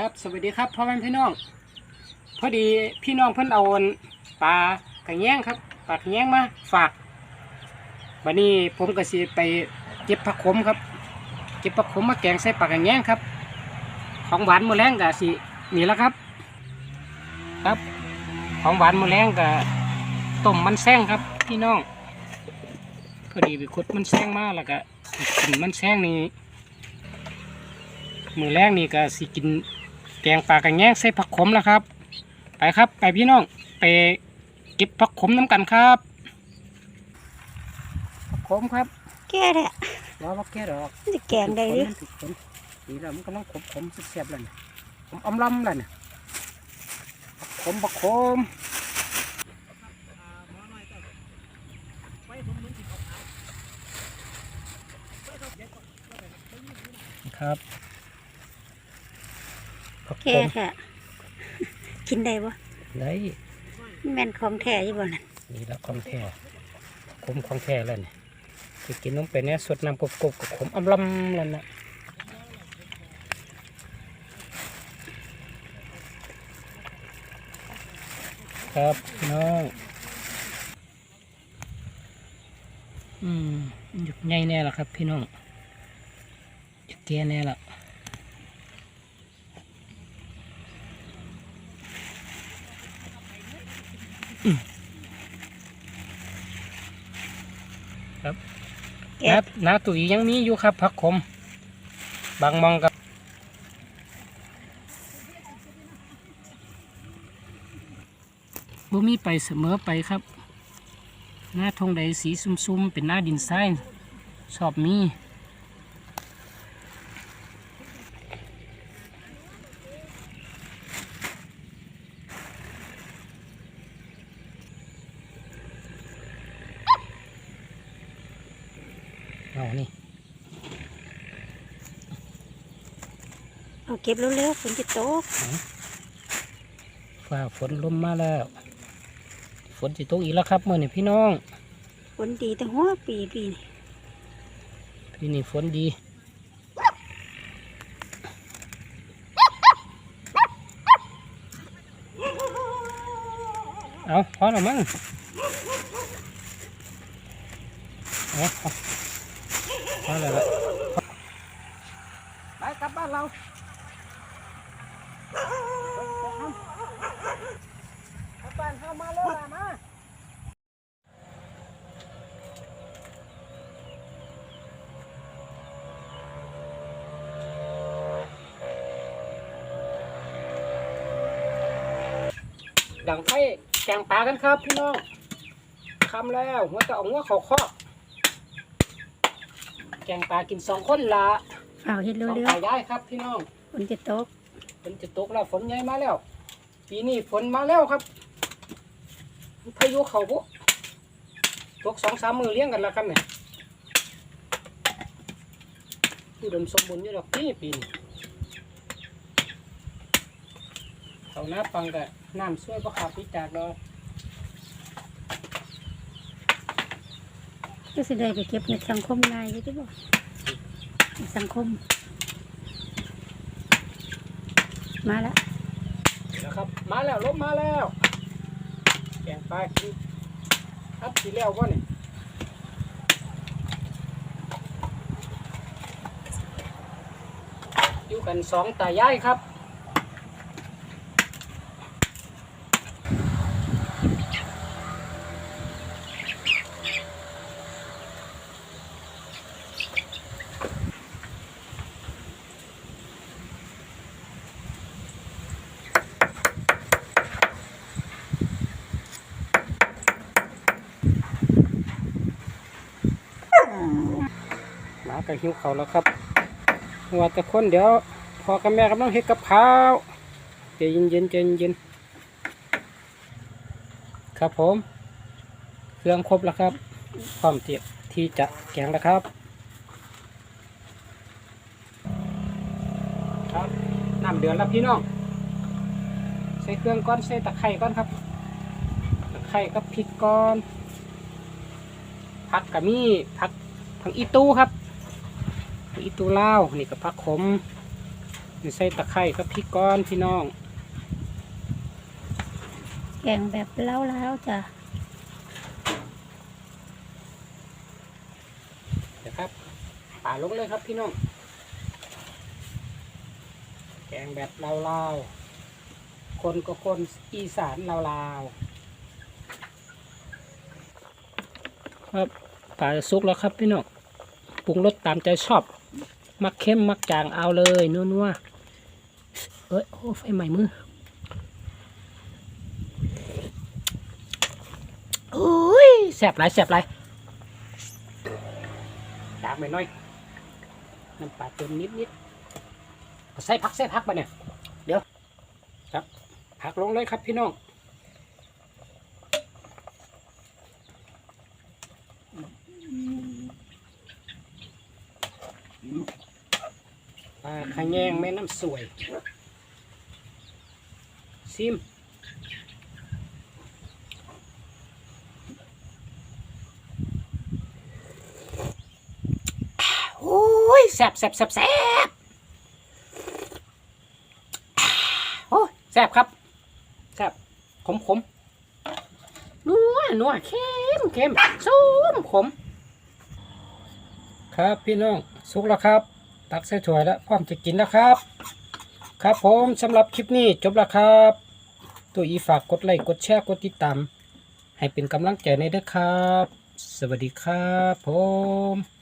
ครับ สวัสดีครับพ่อแม่พี่น้อง พอดีพี่น้องเพิ่นเอาปลากระแยงครับปลากระแยงมาฝากวันนี้ผมก็สิไปเก็บผักขมครับเก็บผักขมมาแกงใส่ปลากระแยงครับ ของหวานมือแรงก็สินี่แล้วครับ ครับ ของหวานมือแรงก็ต้มมันแซงครับ พี่น้อง พอดีไปขุดมันแซงมาแล้วก็กินมันแซงนี่มือแรกนี่ก็สิกิน กงปลากระแงงใส่ผักขมแล้วครับ ไปครับไปพี่น้องไปเก็บผักขมน้ำกันครับผักขมครับแก่แท้รอว่าแก่ดอกมันจะแกงได้หรือมันถูกคนดีแล้วมันกำลังขมขมๆแซ่บๆแล้วเนี่ยขมอมลำแล้วเนี่ยผักขมผักขมครับ ผักขแก่มแท้กินได้บ่ได้มันแม่นของแท้อยู่บ่นั่นนี่แล้วของแท้ขมของแท้แล้วเนี่ยจะกินน้ำเป็ดเนี่ยสดน้ำกบกบกับขมอำลำแล้วนะครับพี่น้องอืมหยุดใหญ่แน่ละครับ พี่น้องหยุดแก่แน่ละ ครับแก่นะนาตุ๋ยยังมีอยู่ครับผักขมบางมองกับบ่มีไปเสมอไปครับ หน้าทงใดสีซุ่มๆ เป็นหน้าดินทรายชอบมี อานี่เอาเก็บเร็วๆฝนจะตกฟ้าฝนลมมาแล้ว ฝนจะตกอีกแล้วครับเมื่อนี่พี่น้องฝนดีแต่หัวปีปีนี่พี่นี่ฝนดีเอาพอแล้วมั้งเอา เอาพอแล้วละไปกลับบ้านเรากลับบ้านเข้ามาเลยล่ะมาดังไฟแกงปลากันครับพี่น้องคำแล้วหัวจะเอาหัวเขาคอก แกงปลากินสองคนละเอาเฮ็ดสองเร็วตายายครับพี่น้องๆฝนจะตกฝนจะตกแล้วฝนใหญ่มาแล้ว ปีนี้ฝนมาแล้วครับ พายุเขาบุตกสองสามมือเลี้ยงกันแล้วครับเนี่ยอุดมสมบูรณ์อยู่ดอกนี่ปีนี้เขาหน้าปังกับน้ำช่วยประคับพิจากดอก ก็สิได้ไปเก็บเห็ดสังคมง่ายอยู่ติบ่เห็ดสังคม มาแล้วนะครับ มาแล้วลบมาแล้วแกงปลากินครับสีแล้ววะเนี่ยอยู่กันสองตายายครับ หมาก็หิวเขาแล้วครับว่าแต่คนเดี๋ยวพอกับแม่กำลังเฮ็ดกับข้าวใจเย็นเย็นๆใจเย็นๆครับผม เครื่องครบแล้วครับพร้อมที่ที่จะแกงแล้วครับ ครับน้ำเดือดแล้วพี่น้องใส่เครื่องก้อนใส่ตะไคร่ก้อนครับตะไคร่กับพริกก้อนผักกะมีผักผักอีตู้ครับ อีตูลาวนี่กับผักขมนี่ใส่ตะไคร้กับพริกก้อนพี่น้อง แกงแบบเล้าๆจ้ะเดี๋ยวครับป่าลงเลยครับพี่น้อง แกงแบบลาวๆคนก็คนอีสานลาวๆครับป่าจะสุกแล้วครับพี่น้องปรุงรสตามใจชอบ มักเข้มมักจางเอาเลยนัวๆเอ้ยโอ้ไฟใหม่มือโอ้ยแสบไรแสบไรจางไปหน่อยน้ำปลาเติมนิดนิดๆใส่ผักใส่ผักไปเนี่ย เดี๋ยว ครับผักลงเลยครับพี่น้อง ปลาขะแยงแม่น้ำสวย ซิมโอ้ยแซ่บแซ่บแซ่บแซ่บโอ้แซ่บครับแซ่บขมขมนัวนัวเค็มเค็มส้มขม ครับพี่น้อง สุกแล้วครับ ตักใส่ถ้วยแล้วพร้อมจะกินแล้วครับ ครับผมสำหรับคลิปนี้จบแล้วครับตัวอีฝากกดไลค์กดแชร์กดติดตามให้เป็นกำลังใจในเด้อครับ สวัสดีครับผม